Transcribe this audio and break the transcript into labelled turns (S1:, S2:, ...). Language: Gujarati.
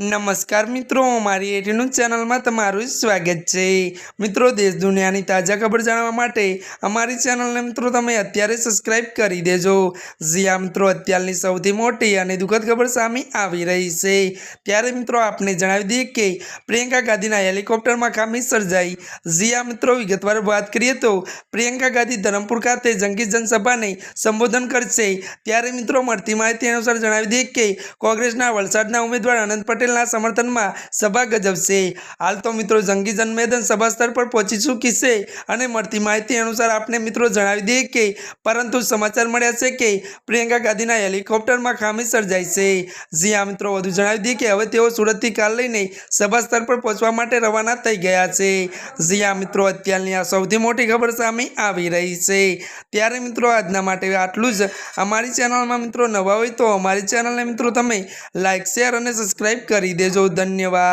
S1: નમસ્કાર મિત્રો, મારી એટીનું ચેનલમાં તમારું સ્વાગત છે. મિત્રો, દેશ દુનિયાની તાજા ખબર જાણવા માટે અમારી ચેનલને મિત્રો તમે અત્યારે સબસ્ક્રાઇબ કરી દેજો. જ્યાં મિત્રો, અત્યારની સૌથી મોટી અને દુઃખદ ખબર સામે આવી રહી છે. ત્યારે મિત્રો, આપને જણાવી દઈએ કે પ્રિયંકા ગાંધીના હેલિકોપ્ટરમાં ખામી સર્જાઈ. જ્યાં મિત્રો, વિગતવાર વાત કરીએ તો પ્રિયંકા ગાંધી ધરમપુર ખાતે જંગી જનસભાને સંબોધન કરશે. ત્યારે મિત્રો, મળતી માહિતી અનુસાર જણાવી દઈએ કે કોંગ્રેસના વલસાડના ઉમેદવાર આનંદ પટેલના સમર્થનમાં સભા ગજવશે હાલ તો મિત્રો જંગી જનમેદન સભા સ્થળ પર પહોંચી ચૂકી છે અને મળતી માહિતી અનુસાર આપને મિત્રો જણાવી દઈએ કે પરંતુ સમાચાર મળ્યા છે કે પ્રિયંકા ગાંધીના હેલિકોપ્ટરમાં ખામી સર્જાઈ છે. જી આ મિત્રો, વધુ જણાવી દઈએ કે હવે તેઓ સુરતથી કાર લઈને સભા સ્થળ પર પહોંચવા માટે રવાના થઈ ગયા છે. જી આ મિત્રો, અત્યારની આ સૌથી મોટી ખબર સામે આવી રહી છે. ત્યારે મિત્રો આજના માટે આટલું જ. અમારી ચેનલમાં મિત્રો નવા હોય તો અમારી ચેનલને મિત્રો તમે લાઇક શેર અને સબસ્ક્રાઈબ કરી દેજો ધન્યવાદ.